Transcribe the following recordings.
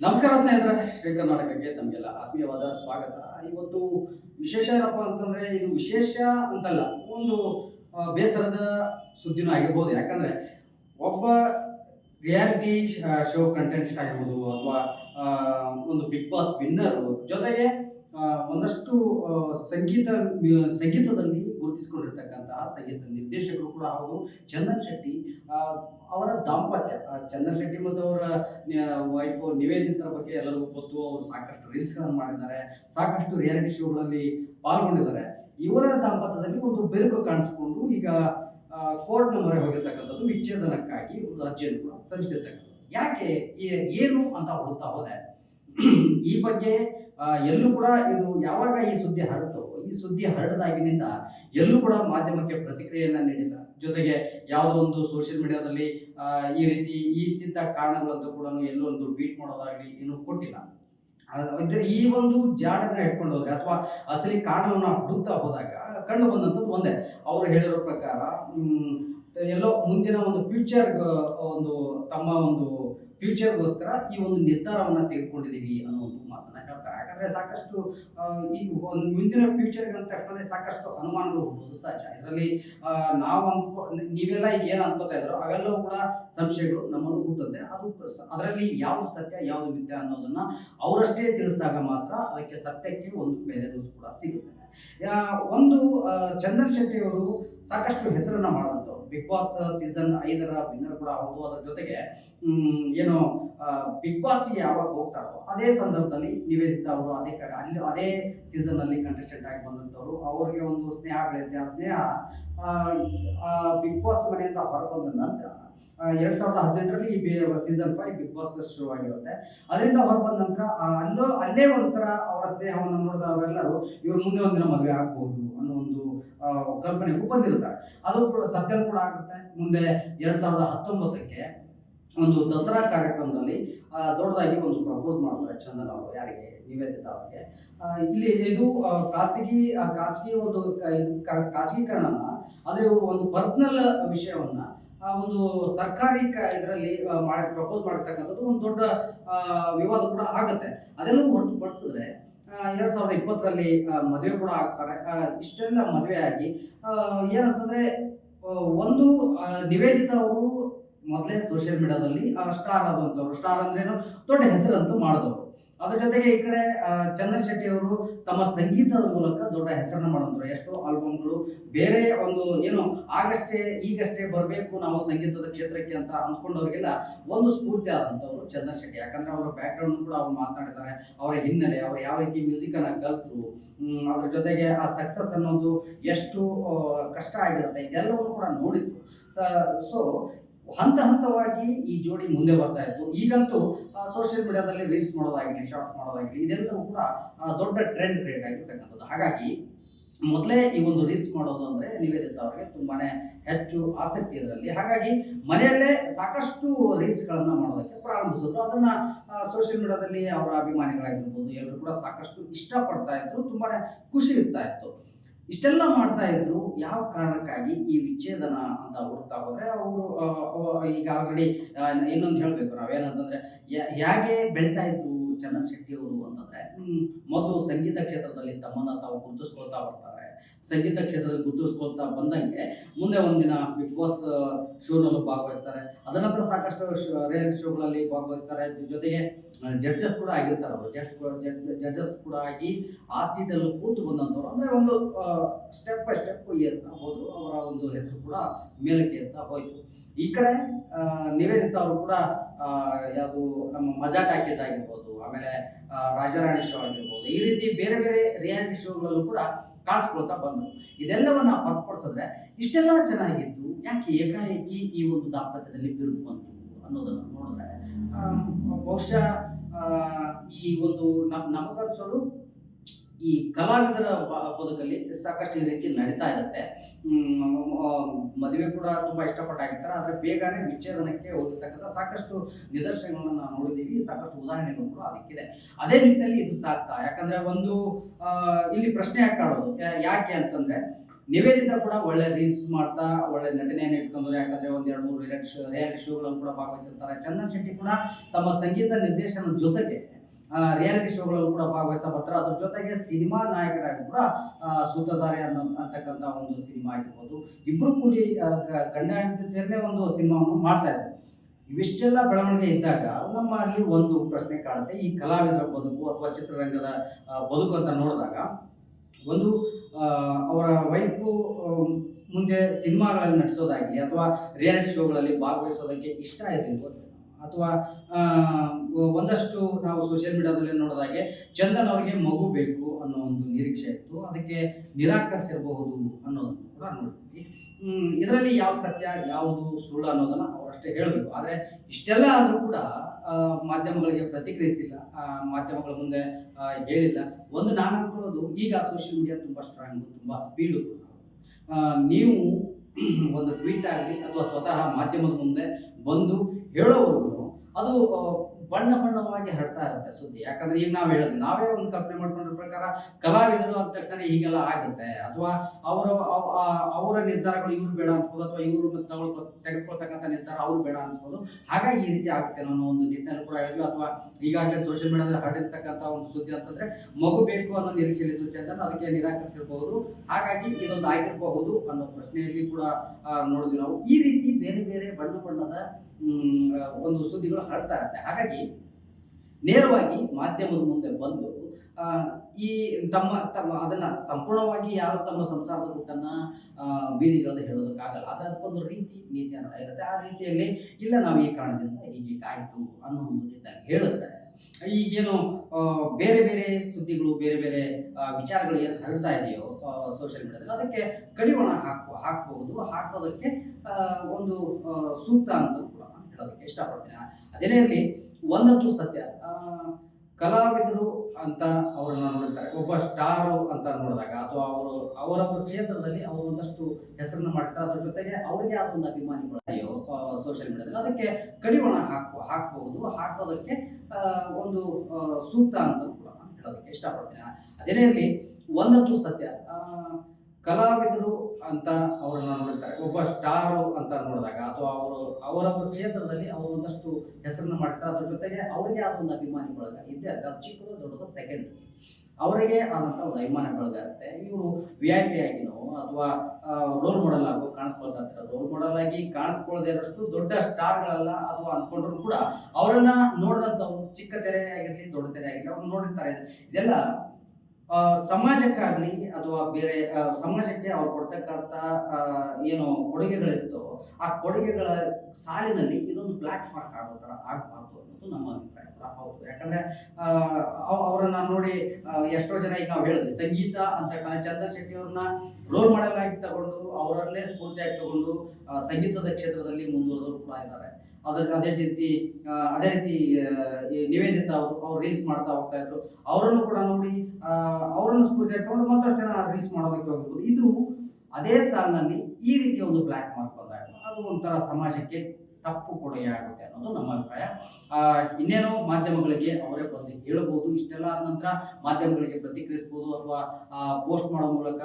ನಮಸ್ಕಾರ ಸ್ನೇಹಿತರೆ, ಶ್ರೀ ಕರ್ನಾಟಕಕ್ಕೆ ತಮಗೆಲ್ಲ ಆತ್ಮೀಯವಾದ ಸ್ವಾಗತ. ಇವತ್ತು ವಿಶೇಷ ಏನಪ್ಪ ಅಂತಂದ್ರೆ, ಇದು ವಿಶೇಷ ಅಂತಲ್ಲ, ಒಂದು ಬೇಸರದ ಸುದ್ದಿನೂ ಆಗಿರ್ಬೋದು. ಯಾಕಂದ್ರೆ, ಒಬ್ಬ ರಿಯಾಲಿಟಿ ಶೋ ಕಂಟೆಂಟ್ ಆಗಿರ್ಬೋದು ಅಥವಾ ಒಂದು ಬಿಗ್ ಬಾಸ್ ವಿನ್ನರ್ ಜೊತೆಗೆ ಒಂದಷ್ಟು ಸಂಗೀತ ಸಂಗೀತದಲ್ಲಿ ಗುರುತಿಸಿಕೊಂಡಿರ್ತಕ್ಕಂತಹ ಸಂಗೀತ ನಿರ್ದೇಶಕರು ಕೂಡ ಹೌದು. ಚಂದನ್ ಶೆಟ್ಟಿ ಅವರ ದಾಂಪತ್ಯ ಚಂದನ್ ಶೆಟ್ಟಿ ಮತ್ತು ಅವರ ವೈಫ್ ನಿವೇದಿತರ ಬಗ್ಗೆ ಎಲ್ಲರಿಗೂ ಗೊತ್ತು. ಅವರು ಸಾಕಷ್ಟು ರೀಲ್ಸ್ಗಳನ್ನು ಮಾಡಿದ್ದಾರೆ. ಸಾಕಷ್ಟು ರಿಯಾಲಿಟಿ ಶೋಗಳಲ್ಲಿ ಪಾಲ್ಗೊಂಡಿದ್ದಾರೆ. ಇವರ ದಾಂಪತ್ಯದಲ್ಲಿ ಒಂದು ಬೆರುಕು ಕಾಣಿಸಿಕೊಂಡು ಈಗ ಕೋರ್ಟ್ನ ಮೊರೆ ಹೋಗಿರ್ತಕ್ಕಂಥದ್ದು ವಿಚ್ಛೇದನಕ್ಕಾಗಿ ಒಂದು ಅರ್ಜಿಯನ್ನು ಕೂಡ ಸಲ್ಲಿಸಿರ್ತಕ್ಕಂಥದ್ದು. ಯಾಕೆ ಏನು ಅಂತ ಹುಡುಕ್ತಾ ಹೋದೆ. ಈ ಬಗ್ಗೆ ಎಲ್ಲೂ ಕೂಡ ಇದು ಯಾವಾಗ ಈ ಸುದ್ದಿ ಹರಡ್ತೋ ಈ ಸುದ್ದಿ ಹರಡದಾಗಿನಿಂದ ಎಲ್ಲೂ ಕೂಡ ಮಾಧ್ಯಮಕ್ಕೆ ಪ್ರತಿಕ್ರಿಯೆಯನ್ನ ನೀಡಿಲ್ಲ. ಜೊತೆಗೆ ಯಾವುದೋ ಒಂದು ಸೋಷಿಯಲ್ ಮೀಡಿಯಾದಲ್ಲಿ ಈ ರೀತಿ ಈ ಇಂತಿಂಥ ಕಾರಣಗಳಂತೂ ಕೂಡ ಎಲ್ಲೂ ಒಂದು ಟ್ವೀಟ್ ಮಾಡೋದಾಗಲಿ ಇನ್ನೂ ಕೊಟ್ಟಿಲ್ಲ. ಈ ಒಂದು ಜಾಡನ್ನ ಇಟ್ಕೊಂಡು ಹೋದ್ರೆ ಅಥವಾ ಅಸಲಿ ಕಾರಣವನ್ನು ಹುಡುಕ್ತಾ ಹೋದಾಗ ಕಂಡು ಬಂದಂಥದ್ದು ಒಂದೇ. ಅವರು ಹೇಳಿರೋ ಪ್ರಕಾರ ಎಲ್ಲೋ ಮುಂದಿನ ಒಂದು ಫ್ಯೂಚರ್ ಒಂದು ತಮ್ಮ ಒಂದು ಫ್ಯೂಚರ್ಗೋಸ್ಕರ ಈ ಒಂದು ನಿರ್ಧಾರವನ್ನ ತೆಗೆದುಕೊಂಡಿದ್ದೀವಿ ಅನ್ನೋ ಒಂದು ಮಾತನ್ನ ಹೇಳ್ತಾರೆ ಯಾಕಂದ್ರೆ ಸಾಕಷ್ಟು ಈ ಒಂದು ಮುಂದಿನ ಫ್ಯೂಚರ್ ಅಂತ ತಕ್ಷಣ ಸಾಕಷ್ಟು ಅನುಮಾನಗಳು ಹೋಗ್ಬೋದು ಸಹಜ. ಇದರಲ್ಲಿ ನಾವು ಅಂದ್ಕೊ ನೀವೆಲ್ಲ ಈಗ ಏನು ಅನ್ಕೋತಾ ಇದ್ರು ಅವೆಲ್ಲವೂ ಕೂಡ ಸಂಶಯಗಳು ನಮ್ಮನ್ನು ಹುಟ್ಟುತ್ತೆ. ಅದು ಅದರಲ್ಲಿ ಯಾವುದು ಸತ್ಯ, ಯಾವುದು ಮಿಥ್ಯ ಅನ್ನೋದನ್ನ ಅವರಷ್ಟೇ ತಿಳಿಸಿದಾಗ ಮಾತ್ರ ಅದಕ್ಕೆ ಸತ್ಯಕ್ಕೆ ಒಂದು ಬೆಲೆ ಕೂಡ ಸಿಗುತ್ತೆ. ಒಂದು ಚಂದನ್ ಶೆಟ್ಟಿ ಅವರು ಸಾಕಷ್ಟು ಹೆಸರನ್ನ ಮಾಡಿದಂಥವ್ರು ಬಿಗ್ ಬಾಸ್ ಸೀಸನ್ ಐದರ ವಿನ್ನರ್ ಕೂಡ ಹೌದು. ಅದರ ಜೊತೆಗೆ ಏನು ಬಿಗ್ ಬಾಸ್ ಯಾವಾಗ ಹೋಗ್ತಾರೋ ಅದೇ ಸಂದರ್ಭದಲ್ಲಿ ನಿವೇದಿತ ಅವರು ಅದೇ ಅಲ್ಲಿ ಅದೇ ಸೀಸನ್ ಅಲ್ಲಿ ಕಂಟೆಸ್ಟೆಂಟ್ ಆಗಿ ಬಂದಂಥವ್ರು ಅವ್ರಿಗೆ ಒಂದು ಸ್ನೇಹ ಬೆಳೆಯುತ್ತೆ. ಆ ಸ್ನೇಹ ಬಿಗ್ ಬಾಸ್ ಮನೆಯಿಂದ ಹೊರಬಂದ ನಂತರ ಎರಡ್ ಸಾವಿರದ ಹದಿನೆಂಟರಲ್ಲಿ ಈ ಸೀಸನ್ ಫೈವ್ ಬಿಗ್ ಬಾಸ್ ಶುರು ಆಗಿರುತ್ತೆ. ಅದರಿಂದ ಹೊರಬಂದ ನಂತರ ಆ, ಅಲ್ಲೋ ಅಲ್ಲೇ ಒಂಥರ ಅವರ ಸ್ನೇಹವನ್ನು ನೋಡಿದ ಅವರೆಲ್ಲರೂ ಇವ್ರು ಮುಂದೆ ಒಂದಿನ ಮದುವೆ ಆಗ್ಬೋದು ಅನ್ನೋ ಒಂದು ಕಲ್ಪನೆಗೂ ಬಂದಿರ್ತಾರೆ ಅದು ಕೂಡ ಸತ್ಯ ಕೂಡ ಆಗುತ್ತೆ. ಮುಂದೆ ಎರಡ್ ಸಾವಿರದ ಹತ್ತೊಂಬತ್ತಕ್ಕೆ ಒಂದು ದಸರಾ ಕಾರ್ಯಕ್ರಮದಲ್ಲಿ ದೊಡ್ಡದಾಗಿ ಒಂದು ಪ್ರಪೋಸ್ ಮಾಡ್ತಾರೆ ಚಂದನ್ ಅವರು ಯಾರಿಗೆ? ನಿವೇದಿತ ಅವರಿಗೆ. ಇಲ್ಲಿ ಇದು ಖಾಸಗಿ ಖಾಸಗಿ ಒಂದು ಖಾಸಗೀಕರಣನ ಇವ್ರು ಒಂದು ಪರ್ಸನಲ್ ವಿಷಯವನ್ನ ಆ, ಒಂದು ಸರ್ಕಾರಿ ಇದರಲ್ಲಿ ಮಾಡಿ ಪ್ರಪೋಸ್ ಮಾಡಿರ್ತಕ್ಕಂಥದ್ದು ಒಂದು ದೊಡ್ಡ ವಿವಾದ ಕೂಡ ಆಗುತ್ತೆ. ಅದೆಲ್ಲವೂ ಹೊರತುಪಡಿಸಿದ್ರೆ ಎರಡು ಸಾವಿರದ ಇಪ್ಪತ್ತರಲ್ಲಿ ಮದುವೆ ಕೂಡ ಆಗ್ತಾರೆ. ಇಷ್ಟೆಲ್ಲ ಮದುವೆ ಆಗಿ ಏನಂತಂದ್ರೆ ಒಂದು ನಿವೇದಿತ ಅವರು ಮೊದಲೇ ಸೋಷಿಯಲ್ ಮೀಡಿಯಾದಲ್ಲಿ ಸ್ಟಾರ್ ಆದಂಥವ್ರು. ಸ್ಟಾರ್ ಅಂದ್ರೇನು ದೊಡ್ಡ ಹೆಸರಂತೂ ಮಾಡಿದವರು. ಅದ್ರ ಜೊತೆಗೆ ಈ ಕಡೆ ಚಂದನ್ ಅವರು ತಮ್ಮ ಸಂಗೀತದ ಮೂಲಕ ದೊಡ್ಡ ಹೆಸರನ್ನ ಮಾಡಿದ್ರು ಎಷ್ಟೋ ಆಲ್ಬಮ್ಗಳು ಬೇರೆ ಒಂದು ಏನು ಆಗಷ್ಟೇ ಈಗಷ್ಟೇ ಬರಬೇಕು ನಾವು ಸಂಗೀತದ ಕ್ಷೇತ್ರಕ್ಕೆ ಅಂತ ಅಂದ್ಕೊಂಡವ್ರಿಗೆಲ್ಲ ಒಂದು ಸ್ಫೂರ್ತಿ ಆದಂಥವ್ರು ಚಂದನ್ ಶೆಟ್ಟಿ. ಯಾಕಂದ್ರೆ ಅವರ ಬ್ಯಾಕ್ಗ್ರೌಂಡ್ ಕೂಡ ಅವ್ರು ಮಾತನಾಡಿದ್ದಾರೆ. ಅವರ ಹಿನ್ನೆಲೆ ಅವ್ರು ಯಾವ ರೀತಿ ಮ್ಯೂಸಿಕ್ ಅನ್ನ ಕಲ್ತರು ಹ್ಮ್, ಅದ್ರ ಜೊತೆಗೆ ಆ ಸಕ್ಸಸ್ ಅನ್ನೋದು ಎಷ್ಟು ಕಷ್ಟ ಆಗಿರುತ್ತೆ ಇದೆಲ್ಲವನ್ನು ಕೂಡ ನೋಡಿದ್ರು. ಸೊ ಹಂತ ಹಂತವಾಗಿ ಈ ಜೋಡಿ ಮುಂದೆ ಬರ್ತಾ ಇತ್ತು. ಈಗಂತೂ ಸೋಷಿಯಲ್ ಮೀಡಿಯಾದಲ್ಲಿ ರೀಲ್ಸ್ ಮಾಡೋದಾಗಲಿ ಶಾರ್ಟ್ಸ್ ಮಾಡೋದಾಗಲಿ ಇದೆಲ್ಲವೂ ಕೂಡ ದೊಡ್ಡ ಟ್ರೆಂಡ್ ಕ್ರಿಯೇಟ್ ಆಗಿರ್ತಕ್ಕಂಥದ್ದು. ಹಾಗಾಗಿ, ಮೊದಲೇ ಈ ಒಂದು ರೀಲ್ಸ್ ಮಾಡೋದು ಅಂದ್ರೆ ನಿವೇದಿತ ಅವರಿಗೆ ತುಂಬಾನೇ ಹೆಚ್ಚು ಆಸಕ್ತಿ ಇದರಲ್ಲಿ. ಹಾಗಾಗಿ, ಮನೆಯಲ್ಲೇ ಸಾಕಷ್ಟು ರೀಲ್ಸ್ಗಳನ್ನು ಮಾಡೋದಕ್ಕೆ ಪ್ರಾರಂಭಿಸಿದ್ರು. ಅದನ್ನ ಸೋಷಿಯಲ್ ಮೀಡಿಯಾದಲ್ಲಿ ಅವರ ಅಭಿಮಾನಿಗಳಾಗಿರ್ಬೋದು ಎಲ್ಲರೂ ಕೂಡ ಸಾಕಷ್ಟು ಇಷ್ಟಪಡ್ತಾ ಇದ್ರು. ತುಂಬಾನೇ ಖುಷಿ ಇರ್ತಾ ಇತ್ತು. ಇಷ್ಟೆಲ್ಲ ಮಾಡ್ತಾ ಇದ್ರು, ಯಾವ ಕಾರಣಕ್ಕಾಗಿ ಈ ವಿಚ್ಛೇದನ ಅಂತ ಹುಡುಕ್ತಾ ಹೋದ್ರೆ ಅವರು ಈಗ ಆಲ್ರೆಡಿ ಇನ್ನೊಂದು ಹೇಳ್ಬೇಕು ನಾವೇನಂತಂದ್ರೆ ಹೇಗೆ ಬೆಳೀತಾ ಇದ್ರು ಚಂದನ್ ಶೆಟ್ಟಿ ಅವರು ಅಂತಂದ್ರೆ ಮೊದಲು ಸಂಗೀತ ಕ್ಷೇತ್ರದಲ್ಲಿ ತಮ್ಮನ್ನ ತಾವು ಗುರುತಿಸ್ಕೊಳ್ತಾ ಬರ್ತಾರೆ. ಸಂಗೀತ ಕ್ಷೇತ್ರದಲ್ಲಿ ಗುರುತಿಸ್ಕೊಳ್ತಾ ಬಂದಂಗೆ ಮುಂದೆ ಒಂದಿನ ಬಿಗ್ ಬಾಸ್ ಶೋನಲ್ಲೂ ಭಾಗವಹಿಸ್ತಾರೆ. ಅದರ ನಂತರ ಸಾಕಷ್ಟು ರಿಯಾಲಿಟಿ ಶೋಗಳಲ್ಲಿ ಭಾಗವಹಿಸ್ತಾರೆ. ಜೊತೆಗೆ ಜಡ್ಜಸ್ ಕೂಡ ಆಗಿರ್ತಾರೆ ಅವರು. ಜಡ್ಜಸ್ ಕೂಡ ಆಗಿ ಆ ಸೀಟಲ್ಲೂ ಕೂತು ಬಂದಂಥವ್ರು. ಅಂದ್ರೆ ಒಂದು ಸ್ಟೆಪ್ ಬೈ ಸ್ಟೆಪ್ ಏರ್ತಾ ಹೋದ್ರು ಅವರ ಒಂದು ಹೆಸರು ಕೂಡ ಮೇಲಕ್ಕೆ ಏರ್ತಾ ಹೋಯ್ತು. ಈ ಕಡೆ ನಿವೇದಿತ ಅವರು ಕೂಡ ಯಾವುದು ನಮ್ಮ ಮಜಾ ಟಾಕೀಸ್ ಆಗಿರ್ಬೋದು, ಆಮೇಲೆ ರಾಜಾರಾಣಿ ಶೋ ಆಗಿರ್ಬೋದು, ಈ ರೀತಿ ಬೇರೆ ಬೇರೆ ರಿಯಾಲಿಟಿ ಶೋಗಳಲ್ಲೂ ಕೂಡ ಕಾಣಿಸ್ಕೊಳ್ತಾ ಬಂದರು ಇದೆಲ್ಲವನ್ನ ಹೊರತುಪಡಿಸಿದ್ರೆ ಇಷ್ಟೆಲ್ಲ ಚೆನ್ನಾಗಿತ್ತು. ಯಾಕೆ ಏಕಾಏಕಿ ಈ ಒಂದು ದಾಂಪತ್ಯದಲ್ಲಿ ಬಿರುಕು ಬಂತು ಅನ್ನೋದನ್ನ ನೋಡಿದ್ರೆ? ಬಹುಶಃ ಈ ಒಂದು ನಮ್ ನಮಗನ್ಸೋದು ಈ ಕಲಾವಿದರ ಬದುಕಲ್ಲಿ ಸಾಕಷ್ಟು ಈ ರೀತಿ ನಡೀತಾ ಇರುತ್ತೆ. ಮದುವೆ ಕೂಡ ತುಂಬಾ ಇಷ್ಟಪಟ್ಟಾಗಿರ್ತಾರೆ. ಆದರೆ ಬೇಗನೆ ವಿಚ್ಛೇದನಕ್ಕೆ ಹೋಗಿರ್ತಕ್ಕಂಥ ಸಾಕಷ್ಟು ನಿದರ್ಶನಗಳನ್ನು ನಾವು ನೋಡಿದೀವಿ ಸಾಕಷ್ಟು ಉದಾಹರಣೆಗಳು ಕೂಡ ಅದಕ್ಕಿದೆ. ಅದೇ ನಿಟ್ಟಿನಲ್ಲಿ ಇದು ಸಾಕ್ತಾ ಯಾಕಂದ್ರೆ ಒಂದು ಇಲ್ಲಿ ಪ್ರಶ್ನೆ ಯಾಕೆ ಕಾಡೋದು? ಯಾಕೆ ಅಂತಂದ್ರೆ ನಿವೇದಿತ ಕೂಡ ಒಳ್ಳೆ ರೀಲ್ಸ್ ಮಾಡ್ತಾ, ಒಳ್ಳೆ ನಟನೆಯನ್ನು ಇಟ್ಕೊಂಡ್ರು ಯಾಕಂದ್ರೆ ಒಂದ್ ಎರಡು ಮೂರು ರಿಯಾಲಿಟಿ ಶೋಗಳನ್ನು ಕೂಡ ಭಾಗವಹಿಸಿರ್ತಾರೆ. ಚಂದನ್ ಶೆಟ್ಟಿ ಕೂಡ ತಮ್ಮ ಸಂಗೀತ ನಿರ್ದೇಶನದ ಜೊತೆಗೆ ರಿಯಾಲಿಟಿ ಶೋಗಳಲ್ಲೂ ಕೂಡ ಭಾಗವಹಿಸ್ತಾ ಬರ್ತಾರೆ. ಅದ್ರ ಜೊತೆಗೆ ಸಿನಿಮಾ ನಾಯಕರಾಗಿ ಕೂಡ ಸೂತ್ರಧಾರಿ ಅನ್ನೋ, ಅಂತಕ್ಕಂಥ ಒಂದು ಸಿನಿಮಾ ಆಗಿರ್ಬೋದು. ಇಬ್ರು ಕೂಡಿ ಗಂಡ ಸೇರಿನೇ ಒಂದು ಸಿನಿಮಾವನ್ನು ಮಾಡ್ತಾ ಇದ್ದಾರೆ ಇವಿಷ್ಟೆಲ್ಲ ಬೆಳವಣಿಗೆ ಇದ್ದಾಗ ನಮ್ಮಲ್ಲಿ ಒಂದು ಪ್ರಶ್ನೆ ಕಾಡುತ್ತೆ ಈ ಕಲಾವಿದರ ಬದುಕು ಅಥವಾ ಚಿತ್ರರಂಗದ ಬದುಕು ಅಂತ ನೋಡಿದಾಗ ಒಂದು ಅವರ ವೈಫು ಮುಂದೆ ಸಿನಿಮಾಗಳಲ್ಲಿ ನಟಿಸೋದಾಗಲಿ ಅಥವಾ ರಿಯಾಲಿಟಿ ಶೋಗಳಲ್ಲಿ ಭಾಗವಹಿಸೋದಕ್ಕೆ ಇಷ್ಟ ಇರಲಿಲ್ಲ ಅಥವಾ ಒಂದಷ್ಟು ನಾವು ಸೋಷಿಯಲ್ ಮೀಡಿಯಾದಲ್ಲಿ ನೋಡಿದಾಗೆ ಚಂದನ್ ಅವರಿಗೆ ಮಗು ಬೇಕು ಅನ್ನೋ ಒಂದು ನಿರೀಕ್ಷೆ ಇತ್ತು. ಅದಕ್ಕೆ ನಿರಾಕರಿಸಿರಬಹುದು ಅನ್ನೋದನ್ನು ಕೂಡ ನೋಡ್ತೀವಿ ಇದರಲ್ಲಿ ಯಾವ ಸತ್ಯ, ಯಾವುದು ಸುಳ್ಳು ಅನ್ನೋದನ್ನ ಅವರಷ್ಟೇ ಹೇಳಬೇಕು. ಆದರೆ ಇಷ್ಟೆಲ್ಲ ಆದರೂ ಕೂಡ ಮಾಧ್ಯಮಗಳಿಗೆ ಪ್ರತಿಕ್ರಿಯಿಸಿಲ್ಲ. ಮಾಧ್ಯಮಗಳ ಮುಂದೆ ಹೇಳಿಲ್ಲ. ಒಂದು ನಾನು ಅನ್ಕೊಳ್ಳೋದು, ಈಗ ಸೋಷಿಯಲ್ ಮೀಡಿಯಾ ತುಂಬ ಸ್ಟ್ರಾಂಗು ತುಂಬ ಸ್ಪೀಡು ನೀವು ಒಂದು ಟ್ವೀಟ್ ಆಗಲಿ ಅಥವಾ ಸ್ವತಃ ಮಾಧ್ಯಮದ ಮುಂದೆ ಬಂದು ಹೇಳೋವರೆಗೂ ಅದು ಆ, ಬಣ್ಣ ಬಣ್ಣವಾಗಿ ಹರಡ್ತಾ ಇರುತ್ತೆ ಸುದ್ದಿ. ಯಾಕಂದ್ರೆ ಈಗ ನಾವು ಹೇಳೋದು, ನಾವೇ ಒಂದು ಕಲ್ಪನೆ ಮಾಡ್ಕೊಂಡಿರೋ ಪ್ರಕಾರ ಕಲಾವಿದರು ಅಂದ ತಕ್ಷಣ ಹೀಗೆಲ್ಲ ಆಗುತ್ತೆ. ಅಥವಾ ಅವರ ಅವರ ನಿರ್ಧಾರಗಳು ಇವ್ರು ಬೇಡ ಅನ್ಸ್ಬೋದು, ಅಥವಾ ಇವರು ತಗೊಳ್ಕೊ ತೆಗೆದುಕೊಳ್ತಕ್ಕಂಥ ನಿರ್ಧಾರ ಅವ್ರು ಬೇಡ ಅನ್ಸ್ಬೋದು. ಹಾಗಾಗಿ ಈ ರೀತಿ ಆಗುತ್ತೆ ಅನ್ನೋ ಒಂದು ನಿಟ್ಟಿನಲ್ಲಿ ಕೂಡ ಹೇಳಿದ್ವಿ ಅಥವಾ ಈಗಾಗಲೇ ಸೋಷಿಯಲ್ ಮೀಡಿಯಾದಲ್ಲಿ ಹರಡಿರ್ತಕ್ಕಂಥ ಒಂದು ಸುದ್ದಿ ಅಂತಂದ್ರೆ ಮಗು ಬೇಕು ಅನ್ನೋ ನಿರೀಕ್ಷೆಯಲ್ಲಿದ್ದು ಚಂದ್ರ ಅದಕ್ಕೆ ನಿರಾಕರಿಸಿರಬಹುದು ಹಾಗಾಗಿ ಇದೊಂದು ಆಗಿರಬಹುದು ಅನ್ನೋ ಪ್ರಶ್ನೆಯಲ್ಲಿ ಕೂಡ ನೋಡಿದ್ವಿ ನಾವು. ಈ ರೀತಿ ಬೇರೆ ಬೇರೆ ಬಣ್ಣ ಬಣ್ಣದ ಒಂದು ಸುದ್ದಿಗಳು ಹರಡ್ತಾ ಇರುತ್ತೆ ಹಾಗಾಗಿ ನೇರವಾಗಿ ಮಾಧ್ಯಮದ ಮುಂದೆ ಬಂದು ಈ ತಮ್ಮ ತಮ್ಮ ಅದನ್ನ ಸಂಪೂರ್ಣವಾಗಿ ಯಾರು ತಮ್ಮ ಸಂಸಾರದ ಗುಟ್ಟನ್ನ ಆ, ಬೀದಿಗಳಲ್ಲಿ ಹೇಳೋದಕ್ಕಾಗಲ್ಲ. ಆದರೆ ಅದಕ್ಕೊಂದು ರೀತಿ ನೀತಿ ಅಂತ ಇರುತ್ತೆ. ಆ ರೀತಿಯಲ್ಲಿ ಇಲ್ಲ ನಾವು ಈ ಕಾರಣದಿಂದ ಹೀಗೆ ಆಯ್ತು ಅನ್ನೋ ಒಂದು ರೀತಿಯಾಗಿ ಹೇಳಿದ್ರೆ ಈಗೇನು ಬೇರೆ ಬೇರೆ ಸುದ್ದಿಗಳು ಬೇರೆ ಬೇರೆ ವಿಚಾರಗಳು ಏನು ಹರಡ್ತಾ ಇದೆಯೋ ಸೋಷಿಯಲ್ ಮೀಡಿಯಾದಲ್ಲಿ ಅದಕ್ಕೆ ಕಡಿವಾಣ ಹಾಕುವ ಹಾಕಬಹುದು ಹಾಕೋದಕ್ಕೆ ಒಂದು ಸೂಕ್ತ ಅಂತ ಕೂಡ ಹೇಳೋದಕ್ಕೆ ಇಷ್ಟಪಡ್ತೀನಿ. ಅದೇನೇ ಇರಲಿ ಒಂದಂತೂ ಸತ್ಯ ಕಲಾವಿದರು ಅಂತ ಅವರನ್ನ ನೋಡಿರ್ತಾರೆ. ಒಬ್ಬ ಸ್ಟಾರು ಅಂತ ನೋಡಿದಾಗ ಅಥವಾ ಅವರು, ಅವರ ಕ್ಷೇತ್ರದಲ್ಲಿ ಅವರು ಒಂದಷ್ಟು ಹೆಸರನ್ನು ಮಾಡಿರ್ತಾರೆ. ಅದ್ರ ಜೊತೆಗೆ ಅವರಿಗೆ ಆದ ಒಂದು ಅಭಿಮಾನಿಗಳು ಸೋಷಿಯಲ್ ಮೀಡಿಯಾದಲ್ಲಿ ಅದಕ್ಕೆ ಕಡಿವಾಣ ಹಾಕುವ ಹಾಕಬಹುದು ಹಾಕೋದಕ್ಕೆ ಒಂದು ಸೂಕ್ತ ಅಂತ ಕೂಡ ನಾನು ಹೇಳೋದಕ್ಕೆ ಇಷ್ಟಪಡ್ತೀನಿ. ಅದೇನೇ ಇರಲಿ, ಒಂದಂತೂ ಸತ್ಯ. ಕಲಾವಿದರು ಅಂತ ಅವರು ನೋಡಿರ್ತಾರೆ ಒಬ್ಬ ಸ್ಟಾರು ಅಂತ ನೋಡಿದಾಗ ಅಥವಾ ಅವರು ಅವರ ಕ್ಷೇತ್ರದಲ್ಲಿ ಅವರು ಒಂದಷ್ಟು ಹೆಸರನ್ನು ಮಾಡ್ತಾರೆ. ಅದ್ರ ಜೊತೆಗೆ ಅವರಿಗೆ ಆದ ಒಂದು ಅಭಿಮಾನಿ ಬಳಗ ಇದೆ ಅದು ಚಿಕ್ಕದು ದೊಡ್ಡದು ಸೆಕೆಂಡ್ ಅವರಿಗೆ ಆದಂಥ ಒಂದು ಅಭಿಮಾನ ಬಳಗ ಇರುತ್ತೆ. ಇವರು ವಿ ಐ ಪಿ ಆಗಿನೋ ಅಥವಾ ರೋಲ್ ಮಾಡೆಲ್ ಆಗೋ, ಕಾಣಿಸ್ಕೊಳ್ತಾ ರೋಲ್ ಮಾಡೆಲ್ ಆಗಿ ಕಾಣಿಸ್ಕೊಳ್ಳದೆ ಇರೋಷ್ಟು ದೊಡ್ಡ ಸ್ಟಾರ್ಗಳಲ್ಲ ಅಥವಾ ಅನ್ಕೊಂಡ್ರು ಕೂಡ ಅವರನ್ನ ನೋಡಿದಂಥವ್ರು ಚಿಕ್ಕ ತೆರೆ ಆಗಿರಲಿ, ದೊಡ್ಡ ತೆರೆ ಆಗಿರಲಿ ಅವ್ರು ನೋಡಿರ್ತಾರೆ. ಇದೆಲ್ಲ ಸಮಾಜಕ್ಕಾಗ್ಲಿ ಅಥವಾ ಬೇರೆ ಸಮಾಜಕ್ಕೆ ಅವ್ರು ಕೊಡ್ತಕ್ಕಂಥ ಏನು ಕೊಡುಗೆಗಳಿರುತ್ತೋ ಆ ಕೊಡುಗೆಗಳ ಸಾಲಿನಲ್ಲಿ ಇದೊಂದು ಬ್ಲ್ಯಾಕ್ ಮಾರ್ಕ್ ಆಗೋ ಥರ ಆಗಬಾರ್ದು ಅನ್ನೋದು ನಮ್ಮ ಅಭಿಪ್ರಾಯ ಕೂಡ. ಹೌದು. ಯಾಕಂದ್ರೆ ಅವರನ್ನು ಅವ್- ನೋಡಿ ಎಷ್ಟೋ ಜನ ಈಗ ನಾವು ಹೇಳಿದ್ವಿ, ಸಂಗೀತ ಅಂತ ಚಂದ್ರ ಶೆಟ್ಟಿಯವ್ರನ್ನ ರೋಲ್ ಮಾಡೆಲ್ ಆಗಿ ತಗೊಂಡು ಅವರನ್ನೇ ಸ್ಫೂರ್ತಿಯಾಗಿ ತಗೊಂಡು ಸಂಗೀತದ ಕ್ಷೇತ್ರದಲ್ಲಿ ಮುಂದುವರೆದವರು ಕೂಡ ಇದ್ದಾರೆ. ಅದ್ರ ಅದೇ ರೀತಿ ಅದೇ ರೀತಿ ನಿವೇದಿತ ಅವರು ರೀಲ್ಸ್ ಮಾಡ್ತಾ ಹೋಗ್ತಾ ಇದ್ರು. ಅವರನ್ನು ಕೂಡ ನೋಡಿ ಅವರನ್ನು ಸ್ಫೂರ್ತಿ ಇಟ್ಕೊಂಡು ಮತ್ತಷ್ಟು ಜನ ರೀಲ್ಸ್ ಮಾಡೋದಕ್ಕೆ ಹೋಗಿರ್ಬೋದು. ಇದು ಅದೇ ಸಾಲಿನಲ್ಲಿ ಈ ರೀತಿಯ ಒಂದು ಬ್ಲ್ಯಾಕ್ ಮಾರ್ಕ್ ಬಂದಾಗ ಅದು ಒಂಥರ ಸಮಾಜಕ್ಕೆ ತಪ್ಪು ಕೊಡುಗೆ ಆಗುತ್ತೆ ಅನ್ನೋದು ನಮ್ಮ ಅಭಿಪ್ರಾಯ. ಇನ್ನೇನೋ ಮಾಧ್ಯಮಗಳಿಗೆ ಅವರೇ ಬಂದು ಹೇಳಬಹುದು, ಇಷ್ಟೆಲ್ಲ ಆದ ನಂತರ ಮಾಧ್ಯಮಗಳಿಗೆ ಪ್ರತಿಕ್ರಿಯಿಸಬಹುದು ಅಥವಾ ಪೋಸ್ಟ್ ಮಾಡೋ ಮೂಲಕ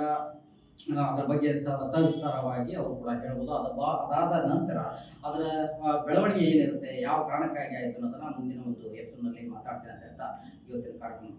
ಅದರ ಬಗ್ಗೆ ಸವಿಸ್ತಾರವಾಗಿ ಅವರು ಕೂಡ ಹೇಳ್ಬೋದು. ಅದು ಬಾ ಅದಾದ ನಂತರ ಅದರ ಬೆಳವಣಿಗೆ ಏನಿರುತ್ತೆ, ಯಾವ ಕಾರಣಕ್ಕಾಗಿ ಆಯಿತು ಅನ್ನೋದನ್ನ ಮುಂದಿನ ಒಂದು ಎಪಿಸೋಡ್ನಲ್ಲಿ ಮಾತಾಡ್ತೇನೆ ಅಂತ ಇವತ್ತಿನ ಕಾರ್ಯಕ್ರಮ